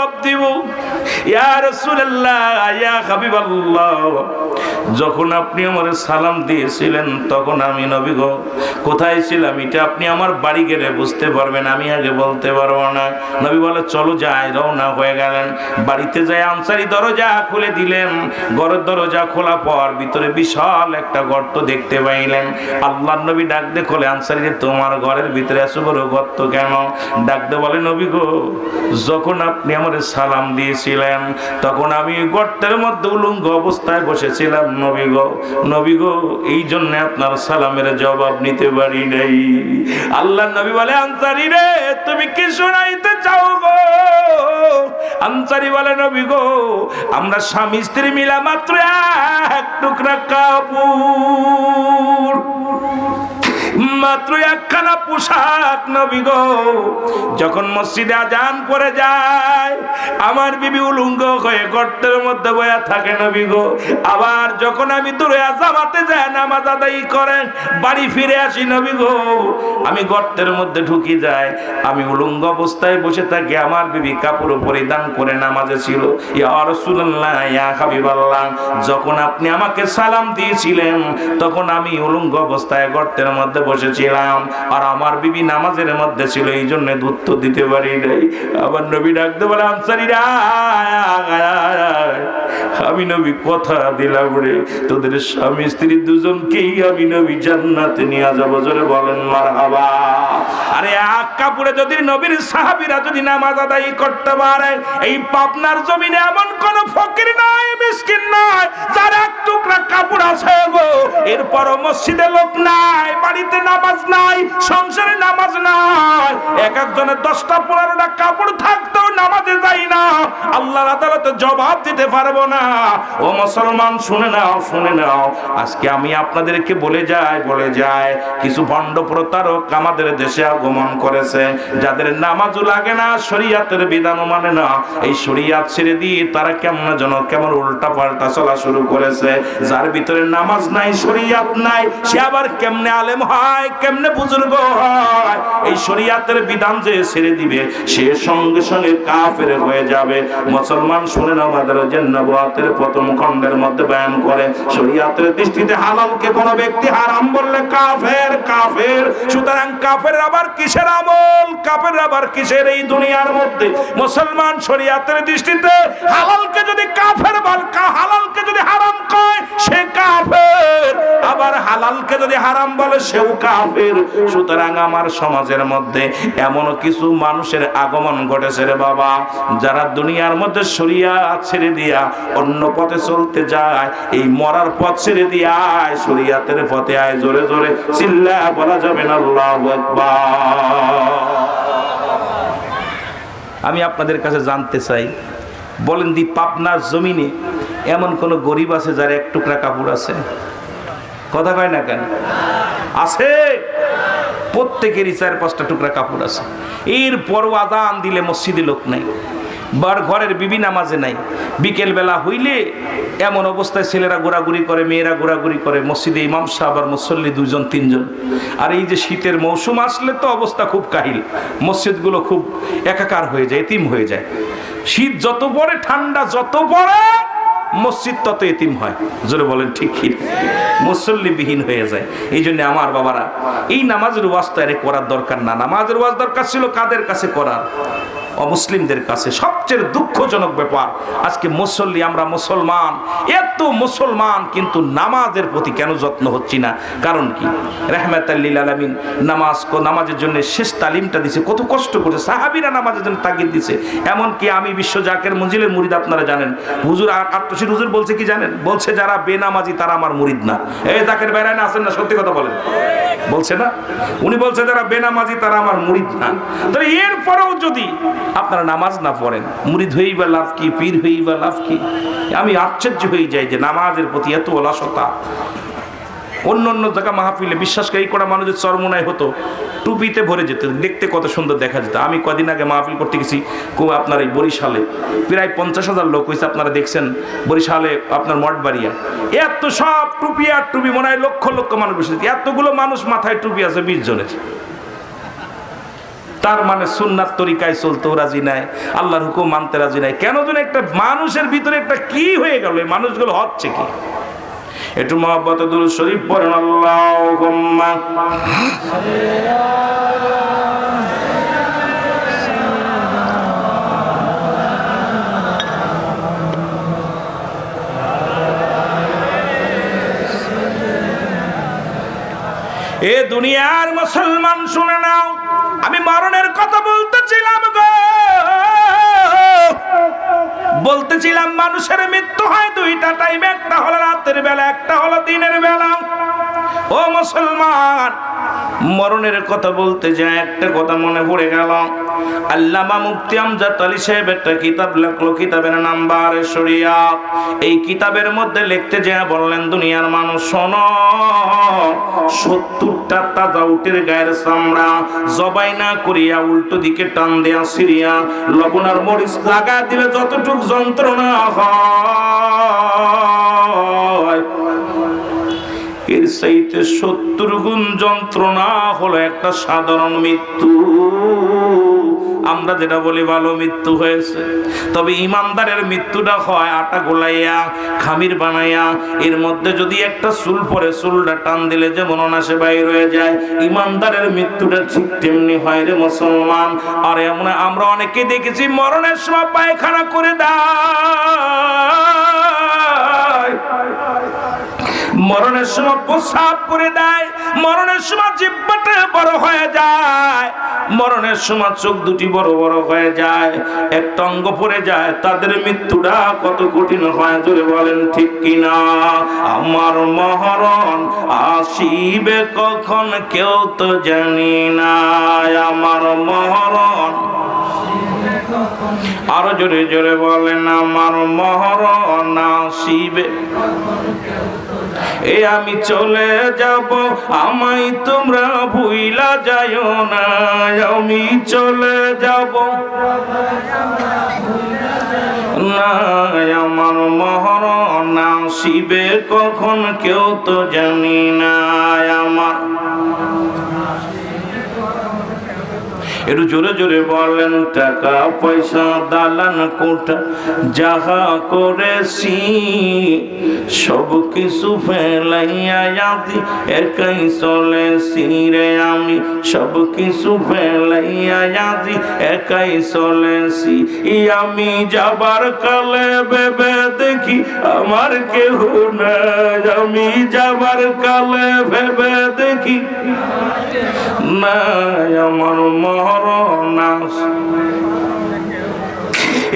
জবাব দিব যখন আপনি আমার সালাম দিয়েছিলেন, তখন আমি, নবী গো, কোথায় ছিলাম? এটা আপনি আমার বাড়ি গেলে বুঝতে পারবেন, আমি আগে বলতে পারব না। নবী বলে, চলো যাই, রওনা হয়ে গেলেন। বাড়িতে যাই, আনসারি দরজা খুলে দিলেন। ঘরের দরজা খোলা পর ভিতরে বিশাল একটা গর্ত দেখতে পাইলেন। আল্লাহ নবী ডাক দে খোলে, আনসারি তোমার ঘরের ভিতরে এত বড় গর্ত কেন? ডাক দে বলে, নবী গো, যখন আপনি আমার সালাম দিয়েছিলেন। তখন আমি গর্তের মধ্যে উলঙ্গ অবস্থায় বসেছিলাম, নবী গো নবী গো, এই জন্য আপনার সালামের জবাব নিতে পারি নাই। আল্লাহ নবী বলে, আনসারি রে, তুমি কি শোনাইতে চাও গো? আনসারি বলে, নবী গো, আমরা স্বামী স্ত্রী মিলা মাত্র এক টুকরা কাপড়। মাত্র একখানা পোশাক, নবী গো। যখন মসজিদে আজান করে যায়, আমার বিবি উলুঙ্গ হয়ে গর্তের মধ্যে বয়া থাকে, নবী গো। আবার যখন আমি দূরে জামাতে যাই, নামাজ আদায় করেন, বাড়ি ফিরে আসি, নবী গো। আমি গর্তের মধ্যে ঢুকি যাই, আমি উলুঙ্গ অবস্থায় বসে থাকি, আমার বিবি কাপড় পরিধান করে নামাজে ছিল। ইয়া রাসূলুল্লাহ, ইয়া হাবিবাল্লাহ, যখন আপনি আমাকে সালাম দিয়েছিলেন, তখন আমি উলুঙ্গ অবস্থায় গর্তের মধ্যে বসেছিলাম আর আমার বিবি নামাজের মধ্যে ছিল, এই জন্য উত্তর দিতে পারি নাই। আবার নবী ডাকতে বলে, আনসারিরা আমি নবী কথা দিলাম রে। তোদের স্বামী, স্ত্রী দুজনকেই আমি নবী জান্নাতে নিয়ে যাব। জোরে বলেন মার হাবা আরে এক কাপড়ে যদি নবীর সাহাবীরা যদি নামাজ আদায় করতে পারে, এই পাবনার জমিনে এমন কোন ফকির নাই, মিসকিন নাই, যার এক টুকরা কাপড় আছে গো। এরপরও মসজিদে লোক নাই, বাড়িতে নামাজ নাই, সংসারে নামাজ নাই। এক একজনের দশটা, পনেরোটা কাপড় থাকতেও নামাজে যাই না। আল্লাহর আদালতে জবাব দিতে পারব না। ও মুসলমান, শুনে নাও শুনে নাও। আজকে আমি আপনাদেরকে বলে যাই, বলে যায় কিছু ভণ্ড প্রতারক আমাদের দেশে আগমন করেছে, যাদের নামাজও লাগে না, শরিয়াতের বিধানও মানে না। এই শরিয়াত ছেড়ে দিয়ে তারা কেমন যেন, কেমন উল্টা পাল্টা চলা শুরু করেছে। যার ভিতরে নামাজ নাই, শরিয়াত নাই, সে আবার কেমনে আলেম হয়, কেমনে বুজুর্গ হয়? এই শরিয়াতের বিধান যে ছেড়ে দিবে, সে সঙ্গে সঙ্গে কাফের হয়ে যাবে। মুসলমান, শুনে নাও আমাদের জেন্নাবাতের প্রথম খণ্ডের মধ্যে বয়ান করে, শরিয়াতের দৃষ্টিতে হালালকে কোন ব্যক্তি হারাম বললে কাফের কাফের। সুতরাং কাফের আবার কিসের আমল? কাফের আবার কিসের এই দুনিয়ার মধ্যে? মুসলমান শরিয়াতের দৃষ্টিতে হালালকে যদি কাফের বল হালালকে যদি হারাম কয়, সে কাফের। আবার হালালকে যদি হারাম বলে, সেও কাফের। সুতরাং আমার সমাজের মধ্যে এমন কিছু মানুষের আগমন ঘটেছে রে বাবা, যারা দুনিয়ার মধ্যে সরিয়া ছেড়ে দিয়া অন্য পথে চলতে যায়, এই মরার পথ ছেড়ে দিয়ে আয়, শরিয়াতের পথে আয়, জোরে জোরে চিল্লা, বলা যাবে না আমি আপনাদের কাছে জানতে চাই, বলেন দি পাবনার জমিনে এমন কোন গরিব আছে যার এক টুকরা কাপড় আছে? কথা কয় না কেন? আছে। প্রত্যেকেরই চার পাঁচটা টুকরা কাপড় আছে। এরপরও আদান দিলে মসজিদে লোক নাই। বার ঘরের বিবি নামাজে নাই। বিকেল বেলা হইলে এমন অবস্থায় ছেলেরা ঘোরাঘুরি করে, মেয়েরা ঘোরাঘুরি করে, মসজিদে ইমাম সাহেব আর মুসল্লি দুজন তিনজন। আর এই যে শীতের মৌসুম আসলে তো অবস্থা খুব কাহিল। মসজিদগুলো খুব একাকার হয়ে যায়, এতিম হয়ে যায়। শীত যত পড়ে, ঠান্ডা যত পড়ে, মসজিদ তত এতিম হয়। জোরে বলেন ঠিক কি? মুসল্লিবিহীন হয়ে যায়। এই জন্য আমার বাবারা, এই নামাজের ওয়াজ তো আরে করার দরকার না। নামাজের ওয়াজ দরকার ছিল কাদের কাছে করার? অমুসলিমদের কাছে সবচেয়ে দুঃখজনক ব্যাপার, আজকে মুসল্লি আমরা মুসলমান, এত মুসলমান কিন্তু নামাজের প্রতি কেন যত্ন হচ্ছি না? কারণ কি? রহমাত আল্লিল আলমিন নামাজ নামাজের জন্য শেষ তালিমটা দিছে, কত কষ্ট করেছে সাহাবিরা নামাজের জন্য তাগিদ দিছে। এমনকি আমি বিশ্ব জাকের মঞ্জিলের মুরিদ আপনারা জানেন। হুজুর আত্মশীর হুজুর বলছে কি জানেন? বলছে, যারা বেনামাজি তারা আমার মুরিদ না। এই জাকের বেড়ায় না আসেন না, সত্যি কথা বলেন। বলছে না? উনি বলছে, যারা বেনামাজি তারা আমার মুরিদ না। তাহলে এরপরেও যদি আপনারা নামাজ না পড়েন। মুরিদ হয়েই বা লাভ কি, পীর হয়েই বা লাভ কি? আমি আশ্চর্য হয়ে যাই যে নামাজের প্রতি এত অলসতা। অন্য অন্য জায়গা মাহফিলে বিশ্বাস এই করা মানুষের চরমনায় হতো, টুপিতে ভরে যেত, দেখতে কত সুন্দর দেখা যেত। আমি কদিন আগে মাহফিল করতে গেছি, কো- আপনার এই বরিশালে। প্রায় পঞ্চাশ হাজার লোক হয়েছে আপনারা দেখছেন, বরিশালে আপনার মঠবাড়িয়া। এত সব টুপি আর টুপি মনে হয় লক্ষ লক্ষ মানুষ বসেছে এতগুলো মানুষ মাথায় টুপি আছে বিশ জনের। তার মানে সুন্নাত তরিকায় চলতেও রাজি নাই, আল্লাহর হুকুম মানতে রাজি নাই। কেন যেন একটা মানুষের ভিতরে একটা কি হয়ে গেল? এই মানুষগুলো হচ্ছে কি? একটু মহব্বত শরীফ পড়েন আল্লাহ এ দুনিয়ার মুসলমান শুনে নাও আমি মরণের কথা বলতেছিলাম গো। বলতেছিলাম, মানুষের মৃত্যু হয় দুইটা টাইম একটা হলো রাতের বেলা, একটা হলো দিনের বেলা। ও মুসলমান, মরণের কথা বলতে যায়, একটা কথা মনে পড়ে গেল। আল্লামা মুফতি আমজাদ আলী সাহেব একটা কিতাব লেখলো, কিতাবের নাম বারে শরিয়া। এই কিতাবের মধ্যে লিখতে যায় বললেন, দুনিয়ার মানুষ, শোনো, সত্তরটা তাজা উটের গায়ের চামড়া জবাই না করিয়া উল্টো দিকে টান দেয়া সিরিয়া লবণ আর মরিচ লাগা দিলে যতটুক যন্ত্রণা হয় এর চাইতে সত্তর গুণ যন্ত্রণা হলো একটা সাধারণ মৃত্যু। আমরা যেটা বলি, ভালো মৃত্যু হয়েছে। তবে ইমানদারের মৃত্যুটা হয় আটা গোলাইয়া, খামির বানাইয়া। এর মধ্যে যদি একটা চুল পরে চুলটা টান দিলে যেমন অনাসে বাইর হয়ে যায়। ইমানদারের মৃত্যুটা ঠিক তেমনি হয় রে মুসলমান। আর এমন, আমরা অনেকে দেখেছি, মরণের সময় পায়খানা করে দেয়। মরণের সময় প্রসাব করে দেয় মরণের সময় জিব্বাটা বড় হয়ে যায় মরণের সময় চোখ দুটি বড় বড় হয়ে যায় একটা অঙ্গ পড়ে যায় তাদের মৃত্যুটা কত কঠিন হয় জোরে বলেন ঠিক কিনা আমার মহরণ আসিবে কখন কেউ তো জানি না আমার মহরণ আরও জোরে জোরে বলেন আমার মহরণ আসিবে এ আমি চলে যাব, আমায় তোমরা ভুইলা যাইও না। আমি চলে যাব। না, আমার না শিবে কখন কেউ তো জানি না। আমার একটু জোরে জোরে বলেন, টাকা পয়সা দালান কোঠা যাহা করেছি সব কিছু ফেলাইয়া একাই চলেছি রে আমি সব কিছু ফেলাইয়া যাতি একাই চলেছি আমি যাবার কালে ভেবে দেখি আমার কেহ নাই, আমি যাবার কালে ভেবে দেখি না আমার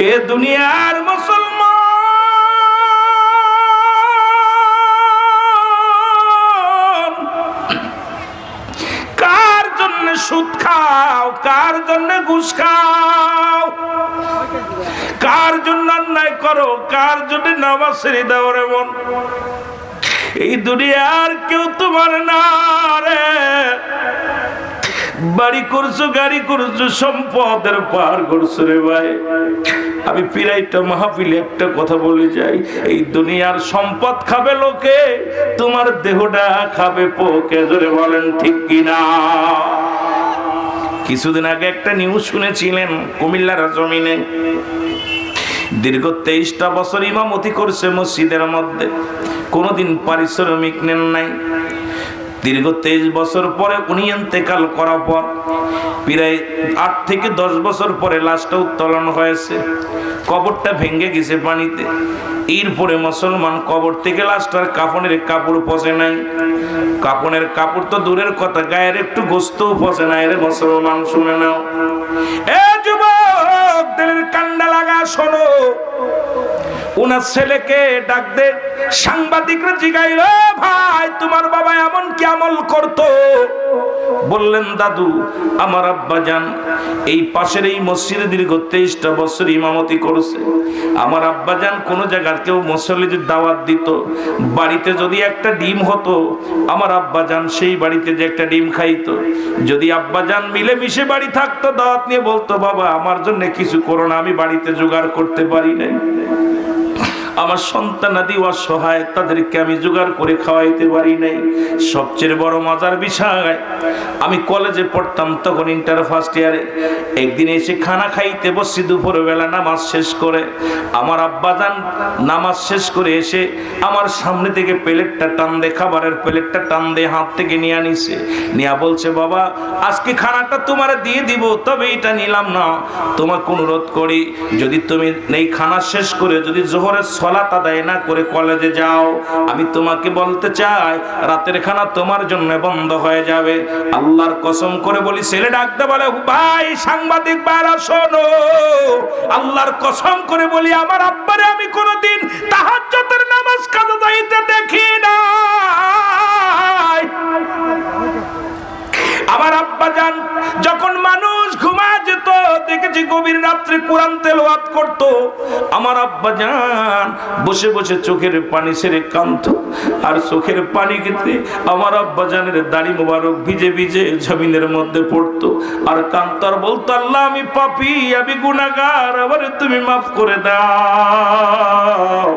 এ দুনিয়ার মুসলমান। কার জন্য সুদ খাও, কার জন্য ঘুষ খাও? কার জন্য অন্যায় করো, কার জন্য নামাজ ছেড়ে দাও রে মন এই দুনিয়ার কেউ তোমার না রে। বাড়ি করছ, গাড়ি করছ, সম্পদের পার করছ রে ভাই। আমি পিরাইটা মাহফিলে একটা কথা বলে যাই, এই দুনিয়ার সম্পদ খাবে লোকে, তোমার দেহটা খাবে পোকে, জোরে বলেন ঠিক কিনা? কিছুদিন আগে একটা নিউজ শুনেছিলেন কুমিল্লার জমিনে। দীর্ঘ তেইশটা বছর ইমামতি করছে মসজিদের মধ্যে। কোনোদিন পারিশ্রমিক নেন নাই। দীর্ঘ তেইশ বছর পরে উনি এতেকাল করার পর, প্রায় আট থেকে দশ বছর পরে লাশটা উত্তোলন হয়েছে। কবরটা ভেঙে গেছে পানিতে। এরপরে মুসলমান কবর থেকে লাশটার কাপড়ের কাপড় পচে নাই। কাপড়ের কাপড় তো দূরের কথা, গায়ের একটু গোস্তও পচে নাই রে মুসলমান, শুনে নাও। এ যুবক, দিলের কান্ডা লাগা শোনো। উনার ছেলেকে ডাক দে, সাংবাদিকরা জিগাইল ভাই, তোমার বাবা এমন কি আমল করতো? বললেন, দাদু, আমার আব্বা যান, এই পাশের এই মসজিদে দীর্ঘ তেইশটা বছর ইমামতি করেছে। আমার আব্বা যান, কোনো জায়গার কেউ মুসল্লিদের দাওয়াত দিত। বাড়িতে যদি একটা ডিম হতো, আমার আব্বা যান সেই বাড়িতে যে একটা ডিম খাইতো। যদি আব্বা যান মিলেমিশে বাড়ি থাকতো, দাওয়াত নিয়ে বলতো, বাবা, আমার জন্য কিছু করো না, আমি বাড়িতে জোগাড় করতে পারি নাই। আমার সন্তান সন্তানাদি অসহায়, তাদেরকে আমি জোগাড় করে খাওয়াইতে পারি নাই। সবচেয়ে বড় মজার বিষয়, আমি কলেজে পড়তাম তখন ইন্টার ফার্স্ট ইয়ারে একদিন এসে খানা খাইতে বসছি, দুপুরবেলা নামাজ শেষ করে। আমার আব্বাজান নামাজ শেষ করে এসে আমার সামনে থেকে প্লেটটা টান দে খাবারের প্লেটটা টান দে হাত থেকে নিয়ে আনিছে। নিয়া বলছে, বাবা, আজকে খানাটা তোমার দিয়ে দিব, তবে এটা নিলাম না। তোমাকে অনুরোধ করি, যদি তুমি এই খানা শেষ করে, যদি জোহরের সলাত আদায় না করে কলেজে যাও। আমি তোমাকে বলতে চাই, রাতের খানা তোমার জন্য বন্ধ হয়ে যাবে। আল্লাহর কসম করে বলি, ছেলে ডাকতে বলে, ভাই, সাংবাদিক বারা শোনো। আল্লাহর কসম করে বলি, আমার আব্বারে আমি কোনোদিন তাহাজ্জুদের নামাজ কাজা যাইতে দেখি না গভীর রাত্রে কোরআন তেলাওয়াত করত। আমার আব্বা জান বসে বসে চোখের পানি ছেড়ে কান্ত আর চোখের পানি কেটে আমার আব্বা জানের দাড়ি মোবারক ভিজে ভিজে জমিনের মধ্যে পড়ত। আর কান্তার বলতো, আল্লাহ, আমি পাপি, আমি গুনাগার আবার তুমি মাফ করে দাও।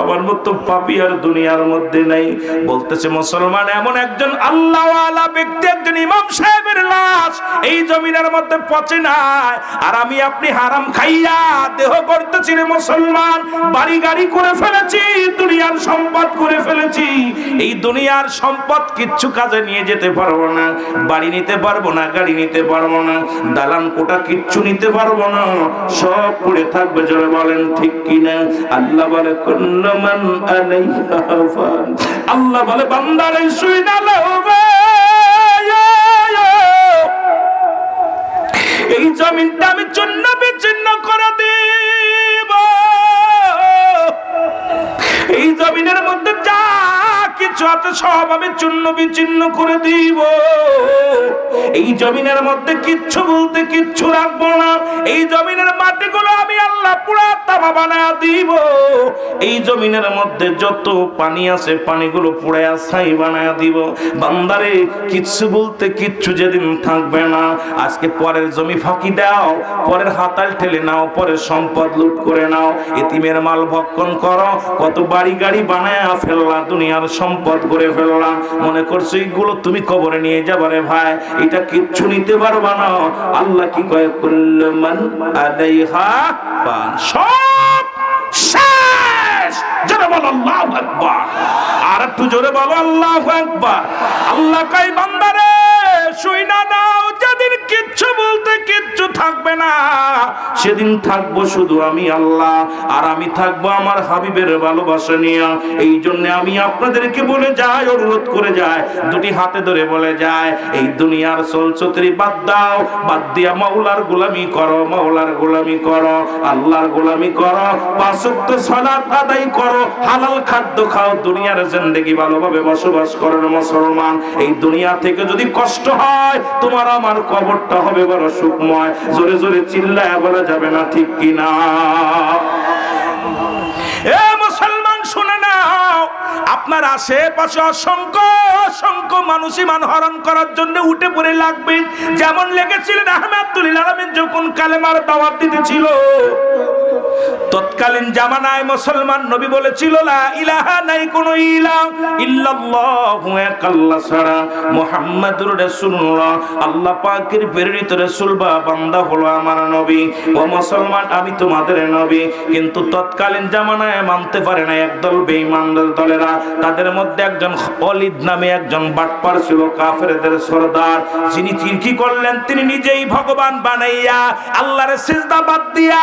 আমার মতো পাপি আর দুনিয়ার মধ্যে নাই। বলতেছে, মুসলমান এমন একজন আল্লাহওয়ালা ব্যক্তি, একজন ইমাম সাহেবের লাশ এই জমিনের মধ্যে পচে নাই। আর আমি আপনি হারাম খাইয়া দেহ করতেছি রে মুসলমান, বাড়ি গাড়ি করে ফেলেছি, দুনিয়ার সম্পদ করে ফেলেছি। এই দুনিয়ার সম্পদ কিচ্ছু কাজে নিয়ে যেতে পারব না, বাড়ি নিতে পারব না, গাড়ি নিতে পারব না, দালান কোটা কিচ্ছু নিতে পারব না, সব পড়ে থাকবে, জোরে বলেন ঠিক কিনা? আল্লাহ বলে আল্লাহ বলে, বান্দারে, শুই না এই জমিনটা আমি চূর্ণ বিচ্ছিন্ন করে দিব। এই জমিনের মধ্যে যা কিছু আছে সব আমি চূর্ণ বিচ্ছিন্ন করে দিব। এই জমিনের মধ্যে কিচ্ছু বলতে কিচ্ছু রাখব না। এই জমিনের মাটিগুলো আমি আল্লাহ পুরা তামা বানায় দিব। এই জমিনের মধ্যে যত পানি আছে পানিগুলো পুড়ে ছাই বানায় দিব। বান্দারে, কিচ্ছু বলতে কিচ্ছু যেদিন থাকবে না। আজকে পরের জমি ফাঁকি দাও, পরের হাতাল ঠেলে নাও, পরের সম্পদ লুট করে নাও। এতিমের মাল ভক্ষণ করো, কত বাড়ি গাড়ি বানায় ফেললা দুনিয়ার সম্পদ করে ফেললাম। মনে করছ, এইগুলো তুমি কবরে নিয়ে যাবারে ভাই? এটা কিচ্ছু নিতে পারবা না। আল্লাহ কি কয় কুল্লমান আলাইহা ফান। সব আর একটু জোরে বলো, আল্লাহু আল্লাহ কাই বান্দারে, শুই না থাকবে না। সেদিন থাকব শুধু আমি আল্লাহ, আর আমি থাকব আমার হাবিবের ভালোবাসা নিয়ে। এই জন্য আমি আপনাদেরকে বলে যাই, অনুরোধ করে যায় দুটি হাতে ধরে বলে যায় এই দুনিয়ার চলচত্রি বাদ দাও, বাদ দিয়া মাওলার গোলামি করো, মাওলার গোলামি করো, আল্লাহর গোলামি করো পাঁচক্ত সালাত আদায় করো, হালাল খাদ্য খাও, দুনিয়ার জিন্দেগি ভালোভাবে বসবাস করেন মুসলমান। এই দুনিয়া থেকে যদি কষ্ট হয়, তোমার আমার কবরটা হবে বড় সুখময়। জোরে জোরে চিল্লায় বলা যাবে না ঠিক কিনা। এ মুসলমান, শুনে নাও, আপনার আশেপাশে অসংখ্য অসংখ্য মানুষই ইমান হরণ করার জন্য উঠে পড়ে লাগবে। যেমন লেগেছিলেন আহমেদুল্লাহ আলমিন, যখন কালেমার দাওয়াত দিতেছিল তৎকালীন জামানায় মুসলমান নবী বলেছিল, লা ইলাহা নাই, কোন ইলাহ ইল্লাল্লাহু এক ছাড়া মুহাম্মাদুর রাসূলুল্লাহ। আল্লাহ পাকের প্রেরিত রাসূল বা বান্দা হলো আমার নবী। ও মুসলমান, আমি তোমাদের নবী। কিন্তু তৎকালীন জামানায় মানতে পারে না একদল বেঈমানদের দলেরা। তাদের মধ্যে একজন অলিদ নামে একজন বাটপার ছিল, কাফেরদের সরদার। যিনি কি করলেন, তিনি নিজেই ভগবান বানাইয়া আল্লাহর সিজদা বাদ দিয়া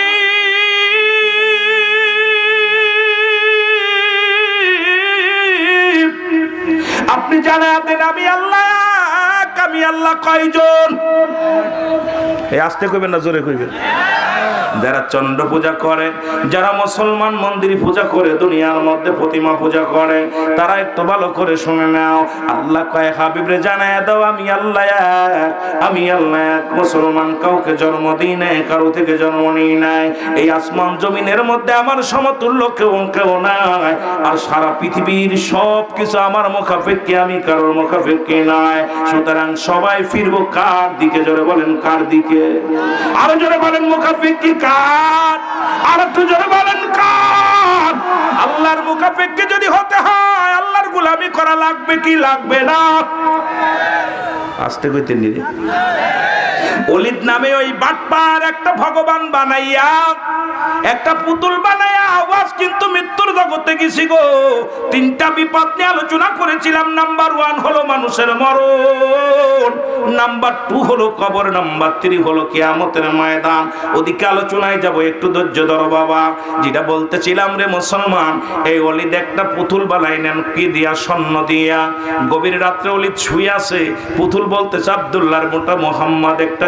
আপনি জানেন আমি আল্লাহ আমি আল্লাহ কয়জন? এই আসতে কইবেন না জোরে কইবেন। যারা চন্দ্র পূজা করে, যারা মুসলমান মন্দির পূজা করে, দুনিয়ার মধ্যে প্রতিমা পূজা করে, তারা একটু ভালো করে শুনে নাও। আল্লাহ কয়, হাবিবরে জানায় দাও, আমি আল্লাহ আমি আল্লাহ মুসলমান কাউকে জন্ম দিই নাই, কারও থেকে জন্ম নিই নাই। এই আসমান জমিনের মধ্যে আমার সমতুল্য কেউ কেউ নাই। আর সারা পৃথিবীর সব কিছু আমার মুখাপেক্ষে, আমি কারোর মুখাপেক্ষে নাই। সুতরাং সবাই ফিরবো কার দিকে? জোরে বলেন, কার দিকে? আরও জোরে বলেন, মুখাপেক্ষি কার? আর একটু জোরে বলেন কার? আল্লাহর মুখাপেক্ষে যদি হতে হয়, আল্লাহর গুলামি করা লাগবে কি লাগবে না? আসতে কইতে নিরে অলিদ নামে ওই বাটপার একটা ভগবান বানাইয়া, একটা পুতুল বানাইয়া আওয়াজ কিন্তু মৃত্যুর জগতে গেছি গো। তিনটা বিপদ নিয়ে আলোচনা করেছিলাম নাম্বার ওয়ান হলো মানুষের মরণ নাম্বার টু হলো কবর নাম্বার থ্রি হলো কিয়ামতের ময়দান। ওদিকে আলোচনায় যাব, একটু ধৈর্য ধরো বাবা। যেটা বলতেছিলাম রে মুসলমান, এই অলিদ একটা পুতুল বানাই নেন, কি দিয়া স্বর্ণ দিয়া। গভীর রাত্রে অলিদ শুয়ে আছে, পুতুল বলতেছে আব্দুল্লাহর মোটা মোহাম্মদ একটা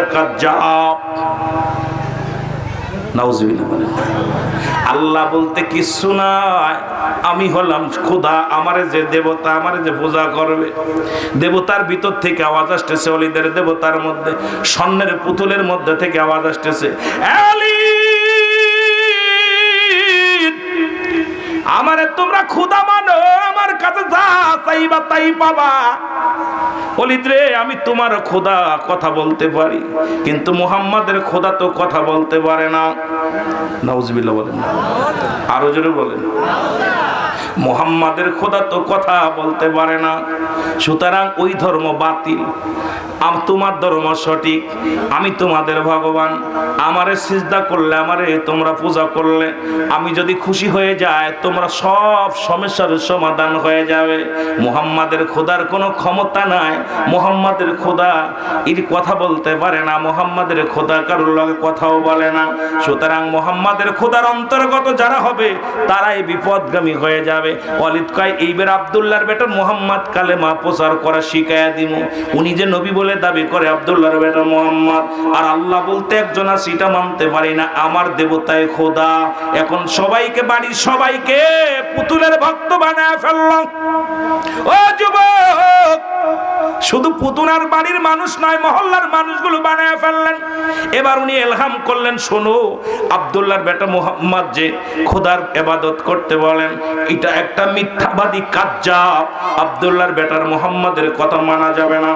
আল্লাহ বলতে কিছু নাই। আমি হলাম খোদা, আমারে যে দেবতা, আমারে যে পূজা করবে। দেবতার ভিতর থেকে আওয়াজ আসতেছে অলিদের দেবতার মধ্যে, স্বর্ণের পুতুলের মধ্যে থেকে আওয়াজ আসতেছে। "আলী!" আমারে তোমরা খুদা মানো, আমার কাছে যা চাইবা তাই পাবা। অলিদ রে, আমি তোমার খোদা কথা বলতে পারি, কিন্তু মুহাম্মাদের খোদা তো কথা বলতে পারে না। নাউজবিল্লাহ বলেন আরও জোরে বলেন। মোহাম্মদের খোদা তো কথা বলতে পারে না। সুতরাং ওই ধর্ম বাতিল। আম তোমার ধর্ম সঠিক, আমি তোমাদের ভগবান। আমারে সিজদা করলে, আমারে তোমরা পূজা করলে। আমি যদি খুশি হয়ে যায় তোমরা সব সমস্যার সমাধান হয়ে যাবে। মোহাম্মদের খোদার কোনো ক্ষমতা নাই। মোহাম্মদের খোদা এর কথা বলতে পারে না। মোহাম্মদের খোদা কারোর লগে কথাও বলে না। সুতরাং মোহাম্মদের খোদার অন্তর্গত যারা হবে, তারাই বিপদগামী হয়ে যাবে। অলিদ কয়, এইবার আবদুল্লাহর বেটা মোহাম্মদ কালেমা প্রচার করা শিখাইয়া দিব উনি যে নবী বলে দাবি করে আবদুল্লাহর বেটার মোহাম্মদ। আর আল্লাহ বলতে একজন আছে, এটা মানতে পারি না, আমার দেবতায় খোদা। এখন সবাইকে, বাড়ির সবাইকে পুতুলের ভক্ত বানায় ফেললাম। ও যুবক! শুধু পুতুনার বাড়ির মানুষ নয়, মহল্লার মানুষগুলো বানায় ফেললেন। এবার উনি এলহাম করলেন, শোনো, আবদুল্লাহর বেটা মোহাম্মদ যে খোদার এবাদত করতে বলেন, এটা একটা মিথ্যাবাদী কাজ্জাব। আবদুল্লাহর বেটার মোহাম্মদের কথা মানা যাবে না।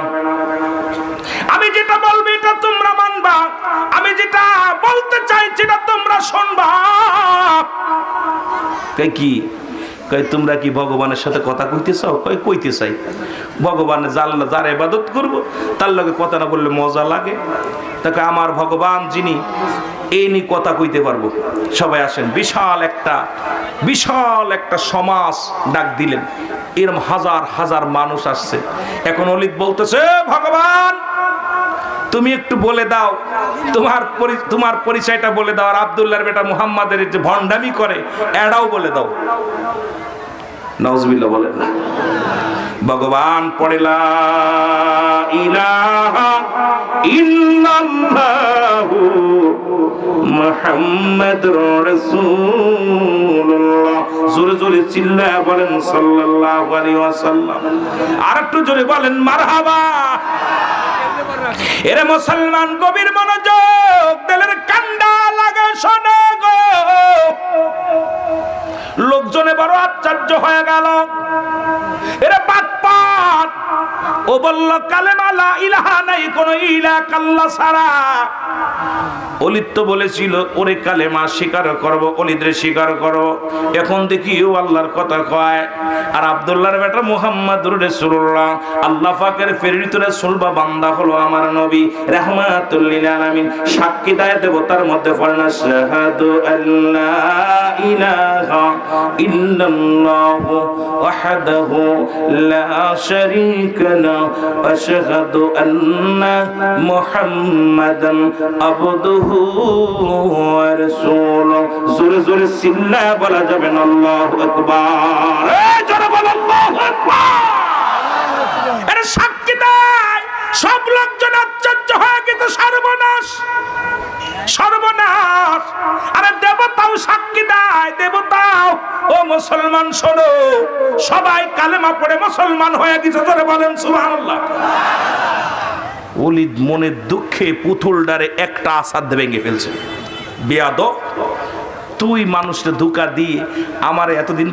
আমি যেটা বলব, এটা তোমরা মানবা। আমি যেটা বলতে চাই সেটা তোমরা শুনবা। কি? কই তোমরা কি ভগবানের সাথে কথা কইতে চাও কই কইতে চাই। ভগবানের জাল যার ইবাদত করব, তার লগে কথা না বললে মজা লাগে। তাকে আমার ভগবান যিনি, এই নিয়ে কথা কইতে পারব। সবাই আসেন, বিশাল একটা বিশাল একটা সমাজ ডাক দিলেন। এরম হাজার হাজার মানুষ আসছে। এখন অলিত বলতেছে ভগবান তুমি একটু বলে দাও। তোমার তোমার পরিচয়টা বলে দাও আর আবদুল্লাহর বেটা মুহাম্মাদের যে ভণ্ডামি করে এটাও বলে দাও। নজবিল্লা বলেন না। ভগবান পড়েলা বলেন আর একটু জোরে বলেন, মারহাবা। এরে মুসলমান কবির মনোযোগ তেলের কান্ডা লাগে শোনে গো। লোকজনে বড় আশ্চর্য হয়ে গেল। এরা বাটপাট ও বলল কালেমালা ইলাহা নাই, কোন ইলা কাল্লা সারা অলিদ তো বলেছিল, ওরে কালেমা স্বীকার করব অলিদরে স্বীকার করব এখন দেখি ও আল্লাহর কথা কয়। আর আব্দুল্লাহর বেটা মুহাম্মাদুর রাসূলুল্লাহ, আল্লাহ পাকের প্রেরিত রাসূল বান্দা হলো আমার নবী। রাহমাতুল আলামিন। সাক্ষী দেয় দেবতার মধ্যে পড়না শাহাদু আল্লা ইলাহা ইল্লাল্লাহ ওয়াহদাহু লা শারীকা লা আশহাদু আন্না মুহাম্মাদান আবদুহু জোরে জোরে চিল্লা বলা যাবে না সাক্ষী দেয় সব লোকজন আশ্চর্য হয়ে গেছে, সর্বনাশ। সর্বনাশ। আরে দেবতাও সাক্ষী দেয় দেবতাও। ও মুসলমান, শোনো। সবাই কালেমা পড়ে মুসলমান হয়ে গেছে ধরে বলেন সুবহানাল্লাহ। অলিদ মনের দুঃখে পুতুল ডারে একটা আসাদ ভেঙে ফেলছে। বেয়াদ তুই মানুষটা ধোকা দিয়ে আমার এতদিন